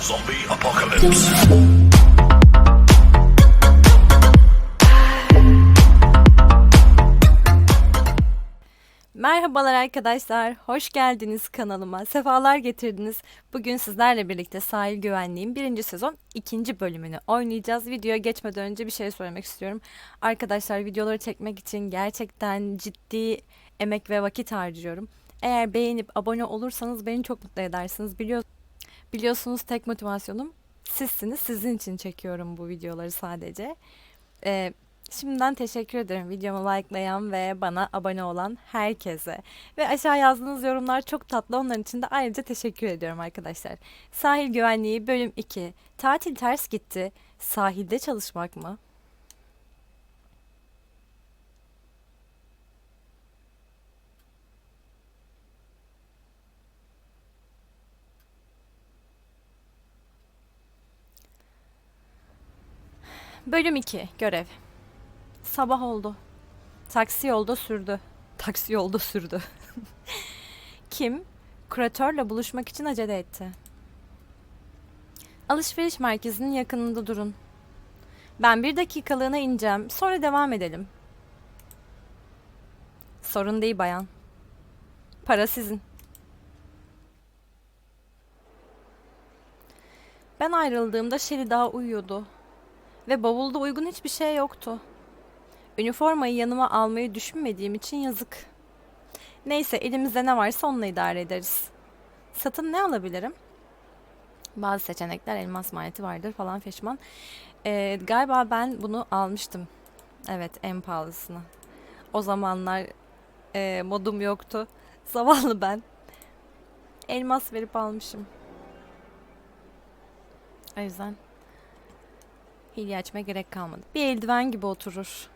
Zombie apocalypse. Merhabalar arkadaşlar, hoş geldiniz kanalıma, sefalar getirdiniz. Bugün sizlerle birlikte Sahil Güvenliğin birinci sezon ikinci bölümünü oynayacağız. Videoya geçmeden önce bir şey söylemek istiyorum. Arkadaşlar videoları çekmek için gerçekten ciddi emek ve vakit harcıyorum. Eğer beğenip abone olursanız beni çok mutlu edersiniz. Biliyor, biliyorsunuz tek motivasyonum sizsiniz. Sizin için çekiyorum bu videoları sadece. Ee, Şimdiden teşekkür ederim videomu likelayan ve bana abone olan herkese. Ve aşağı yazdığınız yorumlar çok tatlı. Onların için de ayrıca teşekkür ediyorum arkadaşlar. Sahil Güvenliği bölüm 2. Tatil ters gitti. Sahilde çalışmak mı? Bölüm 2. Görev. Sabah oldu. Taksi yolda sürdü. Taksi yolda sürdü. Kim? Kuratörle buluşmak için acele etti. Alışveriş merkezinin yakınında durun. Ben bir dakikalığına ineceğim. Sonra devam edelim. Sorun değil bayan. Para sizin. Ben ayrıldığımda Şeli daha uyuyordu. Ve bavulda uygun hiçbir şey yoktu. Üniformayı yanıma almayı düşünmediğim için yazık. Neyse elimizde ne varsa onunla idare ederiz. Satın ne alabilirim? Bazı seçenekler elmas maliyeti vardır falan feşman. Ee, galiba ben bunu almıştım. Evet en pahalısını. O zamanlar e, modum yoktu. Zavallı ben. Elmas verip almışım. O yüzden hilye açmaya gerek kalmadı. Bir eldiven gibi oturur.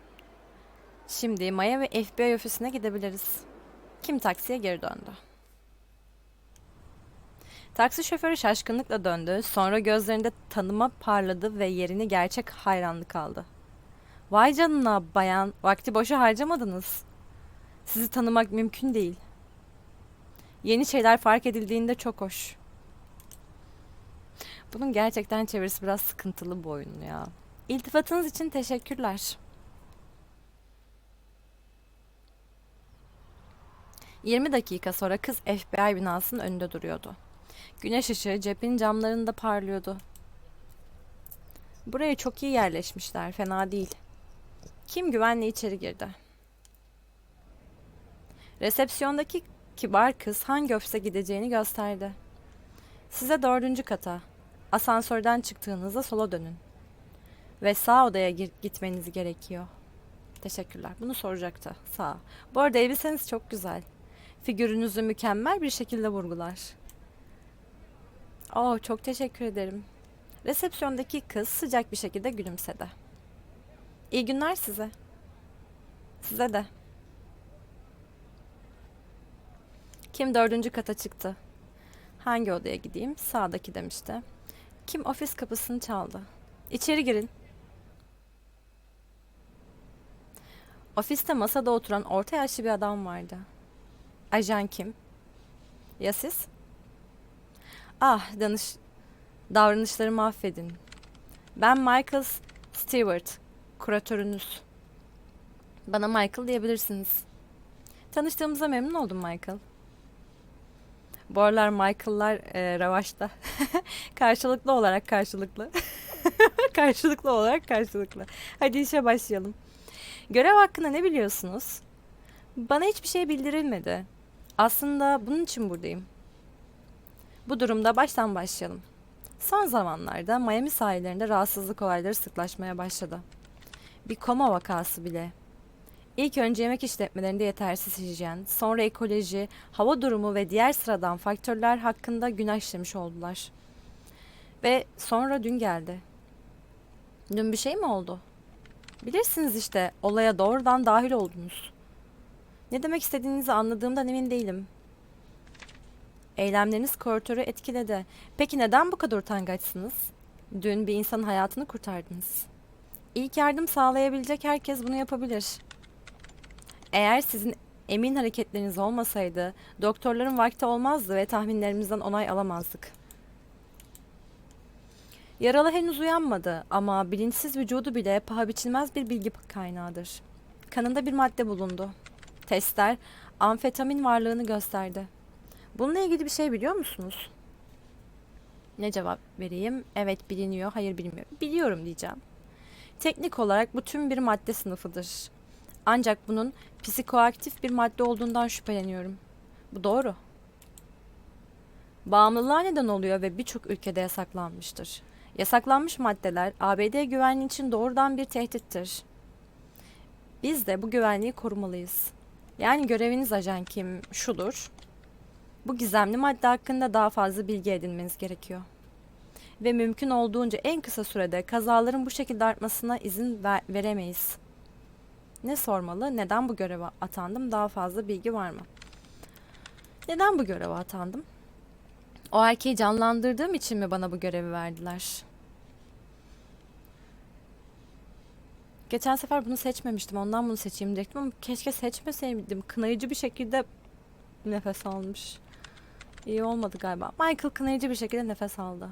Şimdi Maya ve FBI ofisine gidebiliriz. Kim taksiye geri döndü. Taksi şoförü şaşkınlıkla döndü. Sonra gözlerinde tanıma parladı ve yerini gerçek hayranlık aldı. Vay canına bayan, vakti boşa harcamadınız. Sizi tanımak mümkün değil. Yeni şeyler fark edildiğinde çok hoş. Bunun gerçekten çevirisi biraz sıkıntılı bu oyunun ya. İltifatınız için teşekkürler. 20 dakika sonra kız FBI binasının önünde duruyordu. Güneş ışığı cepin camlarında parlıyordu. Buraya çok iyi yerleşmişler, fena değil. Kim güvenle içeri girdi. Resepsiyondaki kibar kız hangi ofise gideceğini gösterdi. Size dördüncü kata, asansörden çıktığınızda sola dönün. Ve sağ odaya gitmeniz gerekiyor. Teşekkürler. Bunu soracaktı. Sağ. Bu arada elbiseniz çok güzel figürünüzü mükemmel bir şekilde vurgular. Oh, çok teşekkür ederim. Resepsiyondaki kız sıcak bir şekilde gülümsedi. İyi günler size. Size de. Kim dördüncü kata çıktı? Hangi odaya gideyim? Sağdaki demişti. Kim ofis kapısını çaldı? İçeri girin. Ofiste masada oturan orta yaşlı bir adam vardı. Ajan kim? Ya siz? Ah, danış davranışlarımı affedin. Ben Michael Stewart, kuratörünüz. Bana Michael diyebilirsiniz. Tanıştığımıza memnun oldum Michael. Bu aralar Michael'lar e, revaçta. karşılıklı olarak karşılıklı. karşılıklı olarak karşılıklı. Hadi işe başlayalım. Görev hakkında ne biliyorsunuz? Bana hiçbir şey bildirilmedi. Aslında bunun için buradayım. Bu durumda baştan başlayalım. Son zamanlarda Miami sahillerinde rahatsızlık olayları sıklaşmaya başladı. Bir koma vakası bile. İlk önce yemek işletmelerinde yetersiz hijyen, sonra ekoloji, hava durumu ve diğer sıradan faktörler hakkında günah işlemiş oldular. Ve sonra dün geldi. Dün bir şey mi oldu? Bilirsiniz işte olaya doğrudan dahil oldunuz. Ne demek istediğinizi anladığımdan emin değilim. Eylemleriniz kuratörü etkiledi. Peki neden bu kadar utangaçsınız? Dün bir insanın hayatını kurtardınız. İlk yardım sağlayabilecek herkes bunu yapabilir. Eğer sizin emin hareketleriniz olmasaydı doktorların vakti olmazdı ve tahminlerimizden onay alamazdık. Yaralı henüz uyanmadı ama bilinçsiz vücudu bile paha biçilmez bir bilgi kaynağıdır. Kanında bir madde bulundu. Testler amfetamin varlığını gösterdi. Bununla ilgili bir şey biliyor musunuz? Ne cevap vereyim? Evet biliniyor, hayır bilmiyorum. Biliyorum diyeceğim. Teknik olarak bu tüm bir madde sınıfıdır. Ancak bunun psikoaktif bir madde olduğundan şüpheleniyorum. Bu doğru. Bağımlılığa neden oluyor ve birçok ülkede yasaklanmıştır. Yasaklanmış maddeler ABD güvenliği için doğrudan bir tehdittir. Biz de bu güvenliği korumalıyız. Yani göreviniz ajan kim şudur. Bu gizemli madde hakkında daha fazla bilgi edinmeniz gerekiyor. Ve mümkün olduğunca en kısa sürede kazaların bu şekilde artmasına izin ver- veremeyiz. Ne sormalı? Neden bu göreve atandım? Daha fazla bilgi var mı? Neden bu göreve atandım? O erkeği canlandırdığım için mi bana bu görevi verdiler? Geçen sefer bunu seçmemiştim. Ondan bunu seçeyim diyecektim ama keşke seçmeseydim. Kınayıcı bir şekilde nefes almış. İyi olmadı galiba. Michael kınayıcı bir şekilde nefes aldı.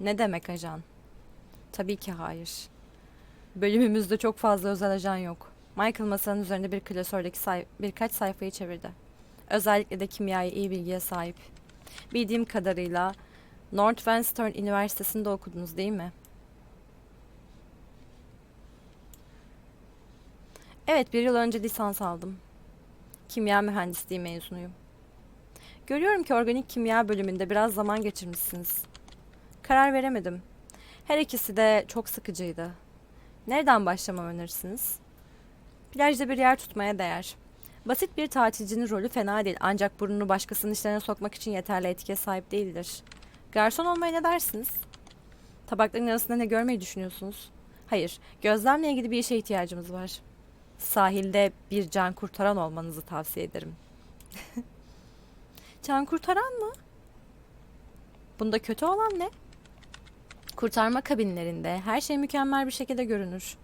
Ne demek ajan? Tabii ki hayır. Bölümümüzde çok fazla özel ajan yok. Michael masanın üzerinde bir klasördeki say- birkaç sayfayı çevirdi. Özellikle de kimyaya iyi bilgiye sahip. Bildiğim kadarıyla Northwestern Üniversitesi'nde okudunuz değil mi? Evet, bir yıl önce lisans aldım. Kimya mühendisliği mezunuyum. Görüyorum ki organik kimya bölümünde biraz zaman geçirmişsiniz. Karar veremedim. Her ikisi de çok sıkıcıydı. Nereden başlamam önerirsiniz? Plajda bir yer tutmaya değer. Basit bir tatilcinin rolü fena değil ancak burnunu başkasının işlerine sokmak için yeterli etkiye sahip değildir. Garson olmaya ne dersiniz? Tabakların arasında ne görmeyi düşünüyorsunuz? Hayır, gözlemle ilgili bir işe ihtiyacımız var. Sahilde bir can kurtaran olmanızı tavsiye ederim. can kurtaran mı? Bunda kötü olan ne? Kurtarma kabinlerinde her şey mükemmel bir şekilde görünür.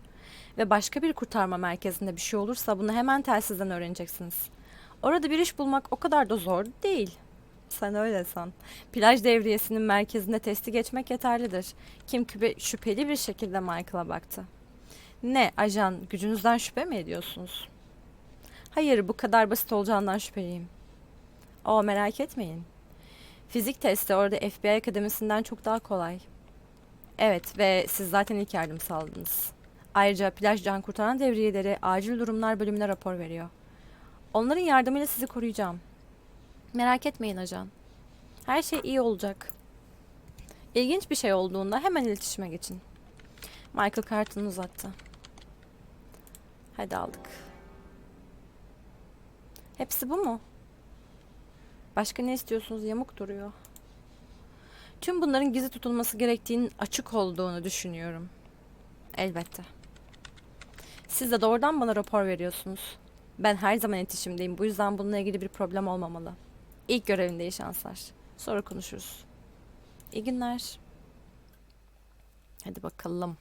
Ve başka bir kurtarma merkezinde bir şey olursa bunu hemen telsizden öğreneceksiniz. Orada bir iş bulmak o kadar da zor değil. Sen öyle san. Plaj devriyesinin merkezinde testi geçmek yeterlidir. Kim küpe şüpheli bir şekilde Michael'a baktı. Ne ajan gücünüzden şüphe mi ediyorsunuz? Hayır bu kadar basit olacağından şüpheliyim. O merak etmeyin. Fizik testi orada FBI akademisinden çok daha kolay. Evet ve siz zaten ilk yardım sağladınız. Ayrıca plaj can kurtaran devriyeleri acil durumlar bölümüne rapor veriyor. Onların yardımıyla sizi koruyacağım. Merak etmeyin ajan. Her şey iyi olacak. İlginç bir şey olduğunda hemen iletişime geçin. Michael kartını uzattı. Hadi aldık. Hepsi bu mu? Başka ne istiyorsunuz? Yamuk duruyor. Tüm bunların gizli tutulması gerektiğinin açık olduğunu düşünüyorum. Elbette. Siz de doğrudan bana rapor veriyorsunuz. Ben her zaman iletişimdeyim. Bu yüzden bununla ilgili bir problem olmamalı. İlk görevinde iyi şanslar. Sonra konuşuruz. İyi günler. Hadi bakalım.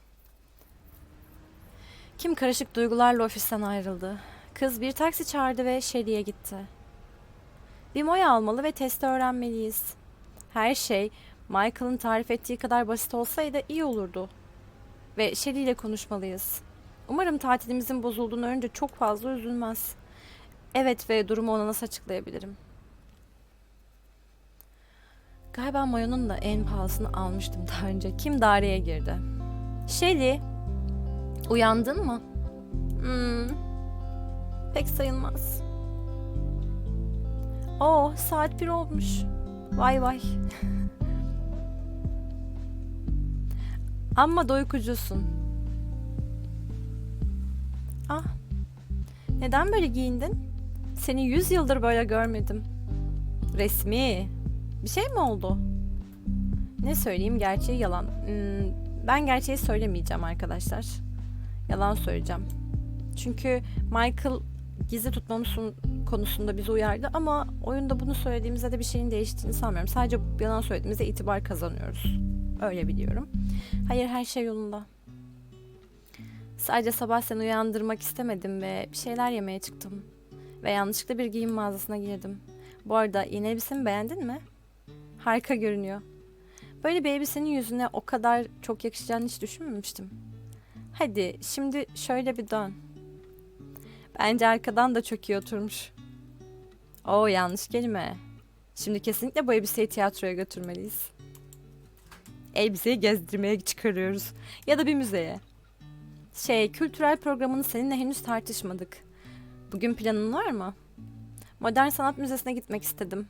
Kim karışık duygularla ofisten ayrıldı. Kız bir taksi çağırdı ve Shelly'e gitti. Bir moya almalı ve testi öğrenmeliyiz. Her şey Michael'ın tarif ettiği kadar basit olsaydı iyi olurdu. Ve Shelly ile konuşmalıyız. Umarım tatilimizin bozulduğunu önce çok fazla üzülmez. Evet ve durumu ona nasıl açıklayabilirim? Galiba mayonun da en pahalısını almıştım daha önce. Kim daireye girdi? Shelly, uyandın mı? Hmm, pek sayılmaz. Oo, saat bir olmuş. Vay vay. Amma doykucusun. Ah. Neden böyle giyindin? Seni yüz yıldır böyle görmedim. Resmi. Bir şey mi oldu? Ne söyleyeyim gerçeği yalan. Hmm, ben gerçeği söylemeyeceğim arkadaşlar. Yalan söyleyeceğim. Çünkü Michael gizli tutmamız konusunda bizi uyardı ama oyunda bunu söylediğimizde de bir şeyin değiştiğini sanmıyorum. Sadece yalan söylediğimizde itibar kazanıyoruz. Öyle biliyorum. Hayır her şey yolunda. Sadece sabah seni uyandırmak istemedim ve bir şeyler yemeye çıktım. Ve yanlışlıkla bir giyim mağazasına girdim. Bu arada yeni elbisemi beğendin mi? Harika görünüyor. Böyle bir elbisenin yüzüne o kadar çok yakışacağını hiç düşünmemiştim. Hadi şimdi şöyle bir dön. Bence arkadan da çok iyi oturmuş. Oo yanlış kelime. Şimdi kesinlikle bu elbiseyi tiyatroya götürmeliyiz. Elbiseyi gezdirmeye çıkarıyoruz. Ya da bir müzeye. Şey, kültürel programını seninle henüz tartışmadık. Bugün planın var mı? Modern Sanat Müzesi'ne gitmek istedim.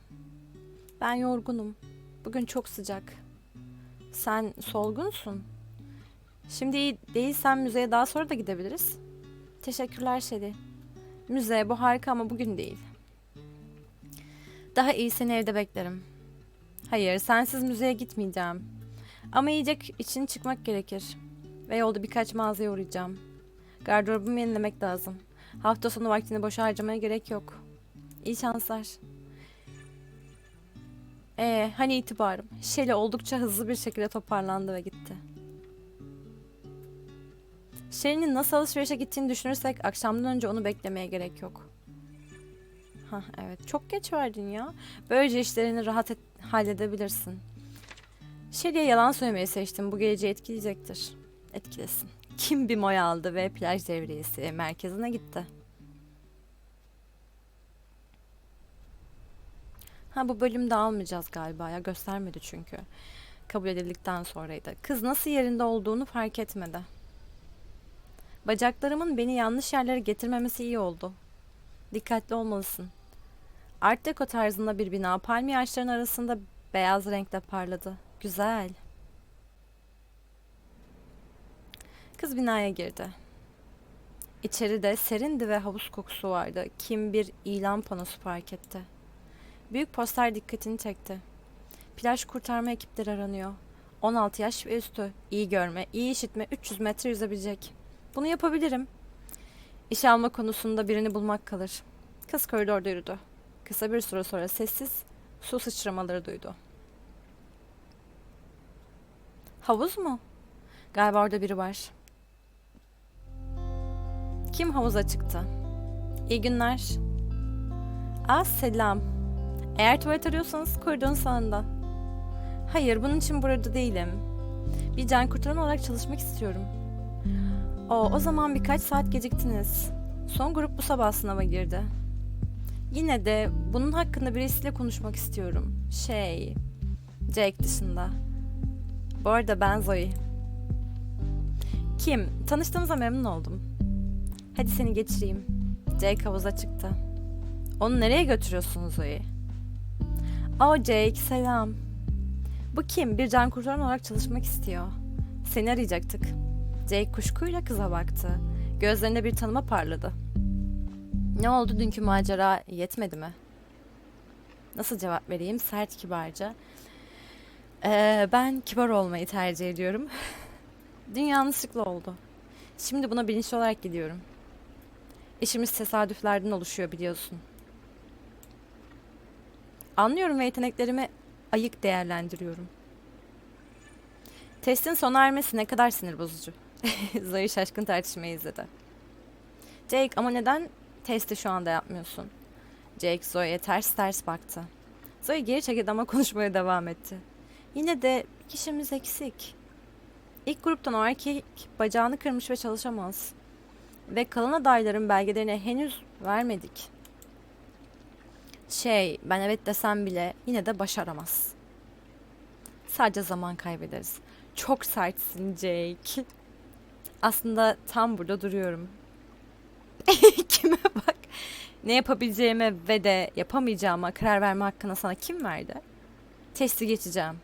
Ben yorgunum. Bugün çok sıcak. Sen solgunsun. Şimdi iyi değilsen müzeye daha sonra da gidebiliriz. Teşekkürler Şeli. Müze bu harika ama bugün değil. Daha iyi seni evde beklerim. Hayır, sensiz müzeye gitmeyeceğim. Ama yiyecek için çıkmak gerekir. Ve yolda birkaç mağazaya uğrayacağım. Gardırobumu yenilemek lazım. Hafta sonu vaktini boşa harcamaya gerek yok. İyi şanslar. Ee, hani itibarım. Şeli oldukça hızlı bir şekilde toparlandı ve gitti. Şeli'nin nasıl alışverişe gittiğini düşünürsek akşamdan önce onu beklemeye gerek yok. Hah evet çok geç verdin ya. Böylece işlerini rahat et- halledebilirsin. Şeli'ye yalan söylemeyi seçtim. Bu geleceği etkileyecektir. Etkilesin. Kim bir moy aldı ve plaj devriyesi merkezine gitti. Ha bu bölümde almayacağız galiba ya göstermedi çünkü. Kabul edildikten sonraydı. Kız nasıl yerinde olduğunu fark etmedi. Bacaklarımın beni yanlış yerlere getirmemesi iyi oldu. Dikkatli olmalısın. Art Deco tarzında bir bina palmiye ağaçlarının arasında beyaz renkle parladı. Güzel. Kız binaya girdi. İçeride serindi ve havuz kokusu vardı. Kim bir ilan panosu fark etti. Büyük poster dikkatini çekti. Plaj kurtarma ekipleri aranıyor. 16 yaş ve üstü. İyi görme, iyi işitme, 300 metre yüzebilecek. Bunu yapabilirim. İş alma konusunda birini bulmak kalır. Kız koridorda yürüdü. Kısa bir süre sonra sessiz su sıçramaları duydu. Havuz mu? Galiba orada biri var. Kim havuza çıktı? İyi günler. Aa selam. Eğer tuvalet arıyorsanız koridorun sağında. Hayır, bunun için burada değilim. Bir can kurtaran olarak çalışmak istiyorum. O, o zaman birkaç saat geciktiniz. Son grup bu sabah sınava girdi. Yine de bunun hakkında birisiyle konuşmak istiyorum. Şey, Jake dışında. Bu arada ben Zoe. Kim? Tanıştığımıza memnun oldum. Hadi seni geçireyim. Jake havuza çıktı. Onu nereye götürüyorsunuz Zoe? O Jake selam. Bu kim? Bir can kurtaran olarak çalışmak istiyor. Seni arayacaktık. Jake kuşkuyla kıza baktı. Gözlerinde bir tanıma parladı. Ne oldu dünkü macera yetmedi mi? Nasıl cevap vereyim? Sert kibarca. Ee, ben kibar olmayı tercih ediyorum. Dün yanlışlıkla oldu. Şimdi buna bilinçli olarak gidiyorum. İşimiz tesadüflerden oluşuyor biliyorsun. Anlıyorum ve yeteneklerimi ayık değerlendiriyorum. Testin sona ermesi ne kadar sinir bozucu. Zoe şaşkın tartışmayı izledi. Jake ama neden testi şu anda yapmıyorsun? Jake Zoe'ye ters ters baktı. Zoe geri çekildi ama konuşmaya devam etti. Yine de kişimiz eksik. İlk gruptan o erkek bacağını kırmış ve çalışamaz. Ve kalan adayların belgelerini henüz vermedik. Şey, ben evet desem bile yine de başaramaz. Sadece zaman kaybederiz. Çok sertsin Jake. Aslında tam burada duruyorum. Kime bak. Ne yapabileceğime ve de yapamayacağıma karar verme hakkını sana kim verdi? Testi geçeceğim.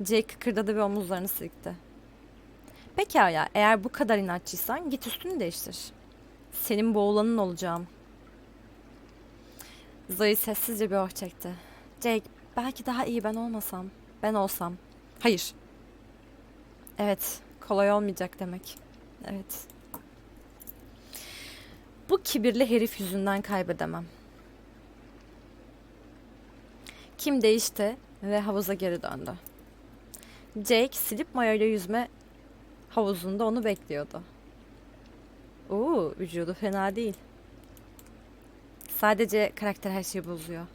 Jake kıkırdadı ve omuzlarını silkti. Pekala, eğer bu kadar inatçıysan git üstünü değiştir. Senin bu oğlanın olacağım. Zoe sessizce bir oh çekti. Jake, belki daha iyi ben olmasam. Ben olsam. Hayır. Evet, kolay olmayacak demek. Evet. Bu kibirli herif yüzünden kaybedemem. Kim değişti ve havuza geri döndü. Jake silip mayoyla yüzme havuzunda onu bekliyordu. Oo, vücudu fena değil. Sadece karakter her şeyi bozuyor.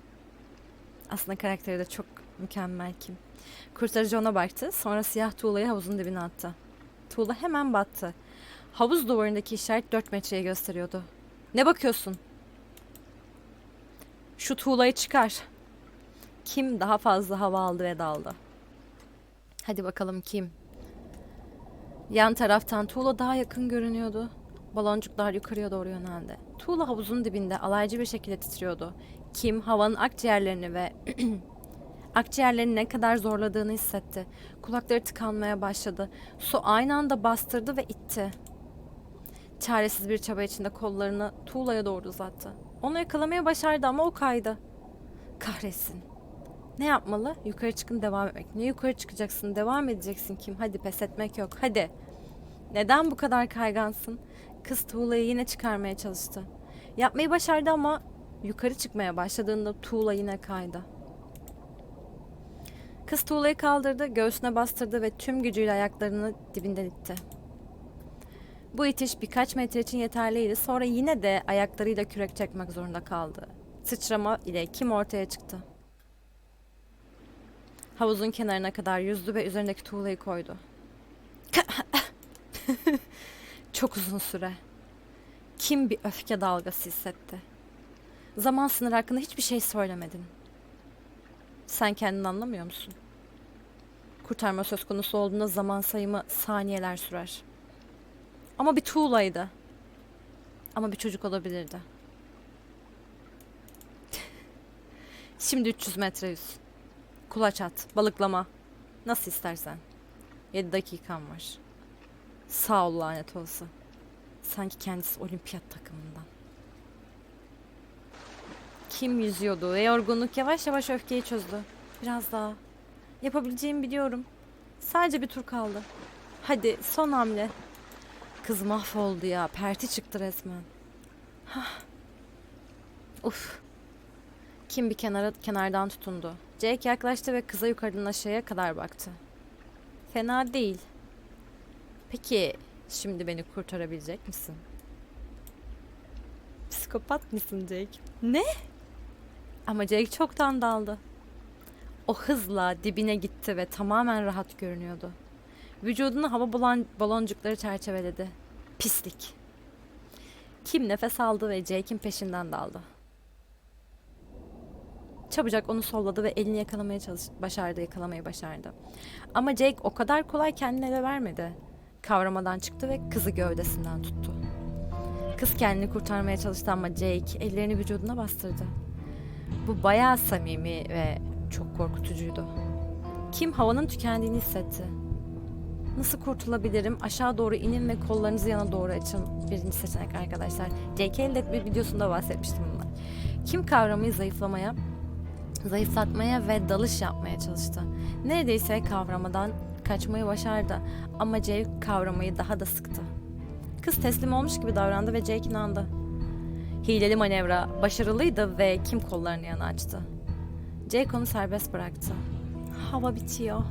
Aslında karakteri de çok mükemmel kim. Kurtarıcı ona baktı. Sonra siyah tuğlayı havuzun dibine attı. Tuğla hemen battı. Havuz duvarındaki işaret 4 metreye gösteriyordu. Ne bakıyorsun? Şu tuğlayı çıkar. Kim daha fazla hava aldı ve daldı? Hadi bakalım kim? Yan taraftan tuğla daha yakın görünüyordu. Baloncuklar yukarıya doğru yöneldi. Tuğla havuzun dibinde alaycı bir şekilde titriyordu. Kim havanın akciğerlerini ve akciğerlerini ne kadar zorladığını hissetti. Kulakları tıkanmaya başladı. Su aynı anda bastırdı ve itti. Çaresiz bir çaba içinde kollarını tuğlaya doğru uzattı. Onu yakalamaya başardı ama o kaydı. Kahretsin. Ne yapmalı? Yukarı çıkın devam etmek. Ne yukarı çıkacaksın? Devam edeceksin kim? Hadi pes etmek yok. Hadi. Neden bu kadar kaygansın? Kız tuğlayı yine çıkarmaya çalıştı. Yapmayı başardı ama yukarı çıkmaya başladığında tuğla yine kaydı. Kız tuğlayı kaldırdı, göğsüne bastırdı ve tüm gücüyle ayaklarını dibinden itti. Bu itiş birkaç metre için yeterliydi. Sonra yine de ayaklarıyla kürek çekmek zorunda kaldı. Sıçrama ile kim ortaya çıktı. Havuzun kenarına kadar yüzdü ve üzerindeki tuğlayı koydu. Çok uzun süre. Kim bir öfke dalgası hissetti. Zaman sınırı hakkında hiçbir şey söylemedin. Sen kendini anlamıyor musun? Kurtarma söz konusu olduğunda zaman sayımı saniyeler sürer. Ama bir tuğlaydı. Ama bir çocuk olabilirdi. Şimdi 300 metre yüz. Kulaç at, balıklama. Nasıl istersen. 7 dakikan var. Sağ ol lanet olsun. Sanki kendisi olimpiyat takımından. Kim yüzüyordu ve yorgunluk yavaş yavaş öfkeyi çözdü. Biraz daha. Yapabileceğimi biliyorum. Sadece bir tur kaldı. Hadi son hamle. Kız mahvoldu ya. Perti çıktı resmen. Hah. Uf. Kim bir kenara kenardan tutundu. Jake yaklaştı ve kıza yukarıdan aşağıya kadar baktı. Fena değil. Peki şimdi beni kurtarabilecek misin? Psikopat mısın Jake? Ne? Ama Jake çoktan daldı. O hızla dibine gitti ve tamamen rahat görünüyordu. Vücudunu hava balon, baloncukları çerçeveledi. Pislik. Kim nefes aldı ve Jake'in peşinden daldı. Çabucak onu solladı ve elini yakalamaya çalış başardı, yakalamayı başardı. Ama Jake o kadar kolay kendini ele vermedi. Kavramadan çıktı ve kızı gövdesinden tuttu. Kız kendini kurtarmaya çalıştı ama Jake ellerini vücuduna bastırdı. Bu bayağı samimi ve çok korkutucuydu. Kim havanın tükendiğini hissetti. Nasıl kurtulabilirim? Aşağı doğru inin ve kollarınızı yana doğru açın. Birinci seçenek arkadaşlar. J.K. Elliot bir videosunda bahsetmiştim bundan. Kim kavramayı zayıflamaya, zayıflatmaya ve dalış yapmaya çalıştı. Neredeyse kavramadan kaçmayı başardı ama Jake kavramayı daha da sıktı. Kız teslim olmuş gibi davrandı ve Jake inandı. Hileli manevra başarılıydı ve Kim kollarını yana açtı. Jake onu serbest bıraktı. Hava bitiyor.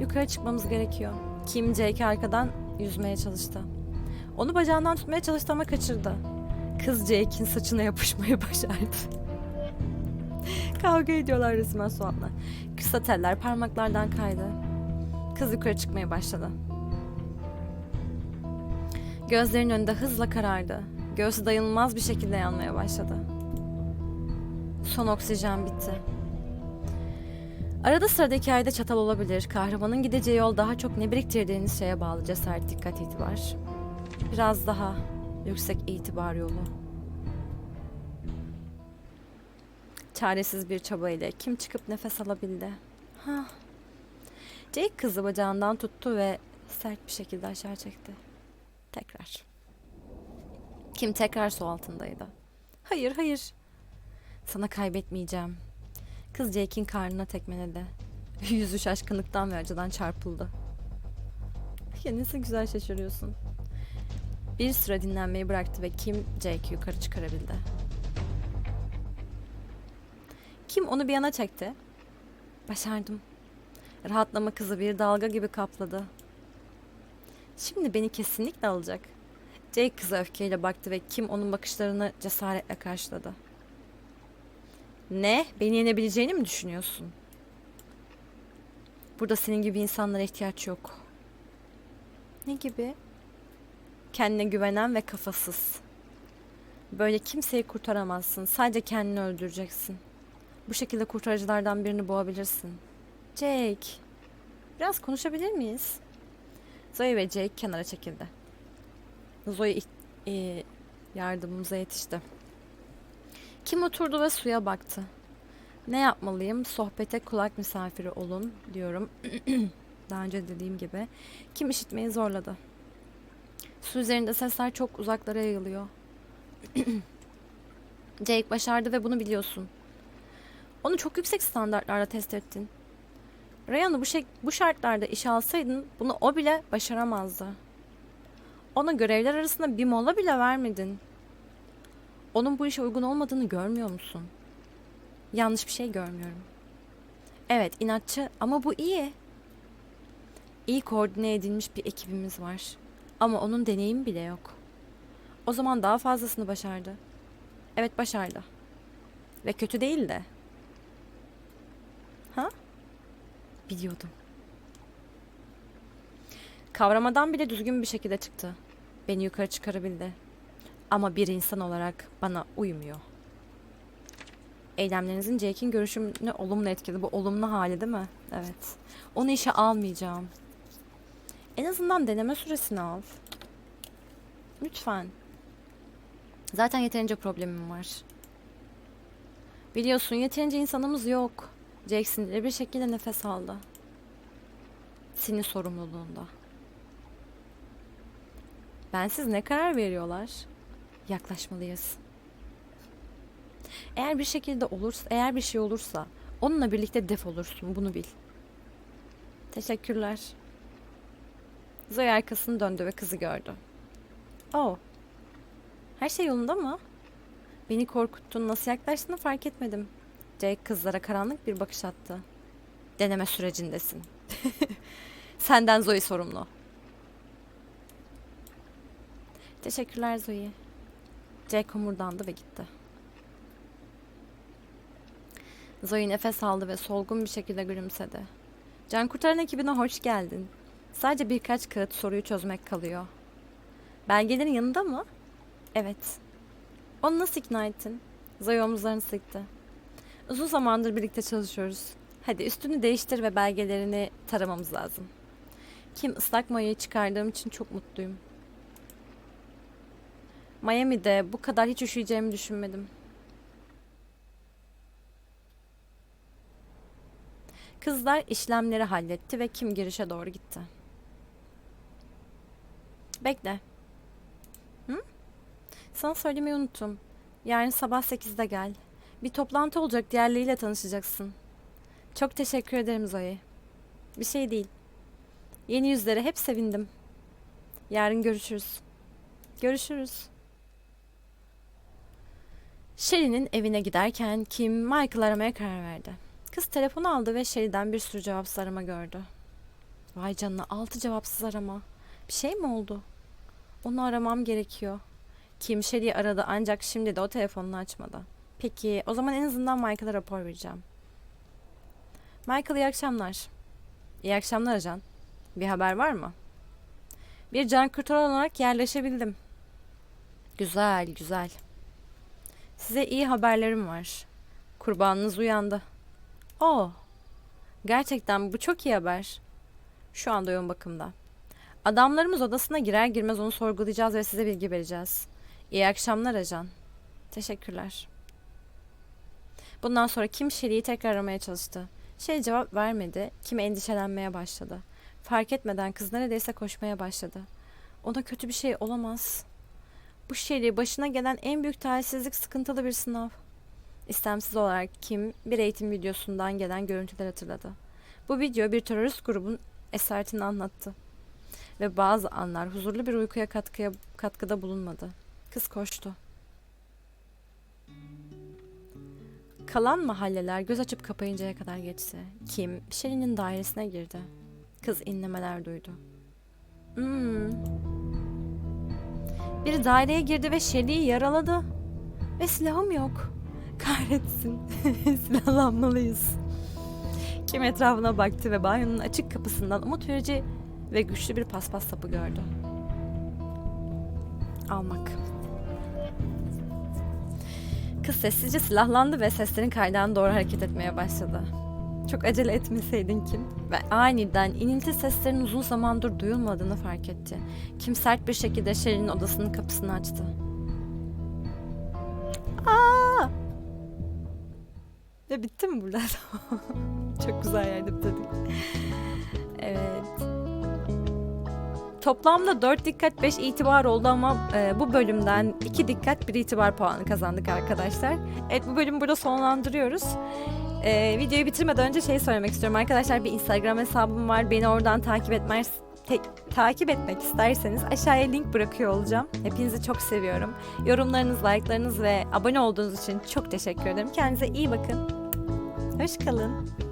Yukarı çıkmamız gerekiyor. Kim Jake'i arkadan yüzmeye çalıştı. Onu bacağından tutmaya çalıştı ama kaçırdı. Kız Jake'in saçına yapışmayı başardı. Kavga ediyorlar resmen Suat'la. Kısa teller parmaklardan kaydı. Kız yukarı çıkmaya başladı. Gözlerinin önünde hızla karardı. Göğsü dayanılmaz bir şekilde yanmaya başladı. Son oksijen bitti. Arada sırada hikayede çatal olabilir. Kahramanın gideceği yol daha çok ne biriktirdiğiniz şeye bağlı. Cesaret, dikkat, itibar. Biraz daha yüksek itibar yolu. Çaresiz bir çaba ile kim çıkıp nefes alabildi? Ha. Jake kızı bacağından tuttu ve sert bir şekilde aşağı çekti. Tekrar. Kim tekrar su altındaydı. Hayır, hayır. Sana kaybetmeyeceğim. Kız Jake'in karnına tekmeledi. Yüzü şaşkınlıktan ve acıdan çarpıldı. Ya nasıl güzel şaşırıyorsun. Bir süre dinlenmeyi bıraktı ve Kim Jake yukarı çıkarabildi. Kim onu bir yana çekti. Başardım. Rahatlama kızı bir dalga gibi kapladı. Şimdi beni kesinlikle alacak. Jake kıza öfkeyle baktı ve Kim onun bakışlarını cesaretle karşıladı. Ne? Beni yenebileceğini mi düşünüyorsun? Burada senin gibi insanlara ihtiyaç yok. Ne gibi? Kendine güvenen ve kafasız. Böyle kimseyi kurtaramazsın. Sadece kendini öldüreceksin. Bu şekilde kurtarıcılardan birini boğabilirsin. Jake, biraz konuşabilir miyiz? Zoe ve Jake kenara çekildi. Zoe e, yardımımıza yetişti. Kim oturdu ve suya baktı. Ne yapmalıyım? Sohbete kulak misafiri olun diyorum. Daha önce dediğim gibi. Kim işitmeyi zorladı. Su üzerinde sesler çok uzaklara yayılıyor. Jake başardı ve bunu biliyorsun. Onu çok yüksek standartlarda test ettin. Ryan'ı bu, şek- bu şartlarda işe alsaydın bunu o bile başaramazdı. Ona görevler arasında bir mola bile vermedin. Onun bu işe uygun olmadığını görmüyor musun? Yanlış bir şey görmüyorum. Evet inatçı ama bu iyi. İyi koordine edilmiş bir ekibimiz var. Ama onun deneyimi bile yok. O zaman daha fazlasını başardı. Evet başardı. Ve kötü değil de. Ha? Biliyordum. Kavramadan bile düzgün bir şekilde çıktı. Beni yukarı çıkarabildi. Ama bir insan olarak bana uymuyor. Eylemlerinizin Jake'in görüşümünü olumlu etkiledi. Bu olumlu hali değil mi? Evet. Onu işe almayacağım. En azından deneme süresini al. Lütfen. Zaten yeterince problemim var. Biliyorsun yeterince insanımız yok. Jake sinirli bir şekilde nefes aldı. Senin sorumluluğunda. Bensiz ne karar veriyorlar? Yaklaşmalıyız. Eğer bir şekilde olursa, eğer bir şey olursa onunla birlikte def olursun. Bunu bil. Teşekkürler. Zoe arkasını döndü ve kızı gördü. Oh. Her şey yolunda mı? Beni korkuttun. Nasıl yaklaştığını fark etmedim. Jake kızlara karanlık bir bakış attı. Deneme sürecindesin. Senden Zoe sorumlu. Teşekkürler Zoe. Jake homurdandı ve gitti. Zoe nefes aldı ve solgun bir şekilde gülümsedi. Can kurtaran ekibine hoş geldin. Sadece birkaç kağıt soruyu çözmek kalıyor. Belgelerin yanında mı? Evet. Onu nasıl ikna ettin? Zoe omuzlarını sıktı. Uzun zamandır birlikte çalışıyoruz. Hadi üstünü değiştir ve belgelerini taramamız lazım. Kim ıslak mayayı çıkardığım için çok mutluyum. Miami'de bu kadar hiç üşüyeceğimi düşünmedim. Kızlar işlemleri halletti ve Kim girişe doğru gitti. Bekle. Hı? Sana söylemeyi unuttum. Yarın sabah 8'de gel. Bir toplantı olacak, diğerleriyle tanışacaksın. Çok teşekkür ederim Zoe. Bir şey değil. Yeni yüzlere hep sevindim. Yarın görüşürüz. Görüşürüz. Sherry'nin evine giderken Kim Michael aramaya karar verdi. Kız telefonu aldı ve Sherry'den bir sürü cevapsız arama gördü. Vay canına altı cevapsız arama. Bir şey mi oldu? Onu aramam gerekiyor. Kim Sherry'i aradı ancak şimdi de o telefonunu açmadı. Peki o zaman en azından Michael'a rapor vereceğim. Michael iyi akşamlar. İyi akşamlar ajan. Bir haber var mı? Bir can kurtaran olarak yerleşebildim. Güzel, güzel. Size iyi haberlerim var. Kurbanınız uyandı. Oo. Gerçekten bu çok iyi haber. Şu anda yoğun bakımda. Adamlarımız odasına girer girmez onu sorgulayacağız ve size bilgi vereceğiz. İyi akşamlar ajan. Teşekkürler. Bundan sonra Kim Sherry'i tekrar aramaya çalıştı. Sherry cevap vermedi. Kim endişelenmeye başladı. Fark etmeden kız neredeyse koşmaya başladı. Ona kötü bir şey olamaz. Bu Sherry başına gelen en büyük talihsizlik sıkıntılı bir sınav. İstemsiz olarak Kim bir eğitim videosundan gelen görüntüler hatırladı. Bu video bir terörist grubun esaretini anlattı. Ve bazı anlar huzurlu bir uykuya katkıya, katkıda bulunmadı. Kız koştu. Kalan mahalleler göz açıp kapayıncaya kadar geçti. Kim Sherry'nin dairesine girdi. Kız inlemeler duydu. Hmm. Biri daireye girdi ve Sherry'i yaraladı. Ve silahım yok. Kahretsin. Silahlanmalıyız. Kim etrafına baktı ve banyonun açık kapısından umut verici ve güçlü bir paspas sapı gördü. Almak. Kız sessizce silahlandı ve seslerin kaynağına doğru hareket etmeye başladı. Çok acele etmeseydin Kim. Ve aniden inilti seslerin uzun zamandır duyulmadığını fark etti. Kim sert bir şekilde Sherry'nin odasının kapısını açtı. Aa! Ve bitti mi burada? Çok güzel yerde bitirdik. Evet. Toplamda 4 dikkat 5 itibar oldu ama e, bu bölümden 2 dikkat 1 itibar puanı kazandık arkadaşlar. Evet bu bölümü burada sonlandırıyoruz. E, videoyu bitirmeden önce şey söylemek istiyorum arkadaşlar bir Instagram hesabım var beni oradan takip etmek takip etmek isterseniz aşağıya link bırakıyor olacağım. Hepinizi çok seviyorum. Yorumlarınız, like'larınız ve abone olduğunuz için çok teşekkür ederim. Kendinize iyi bakın. Hoş kalın.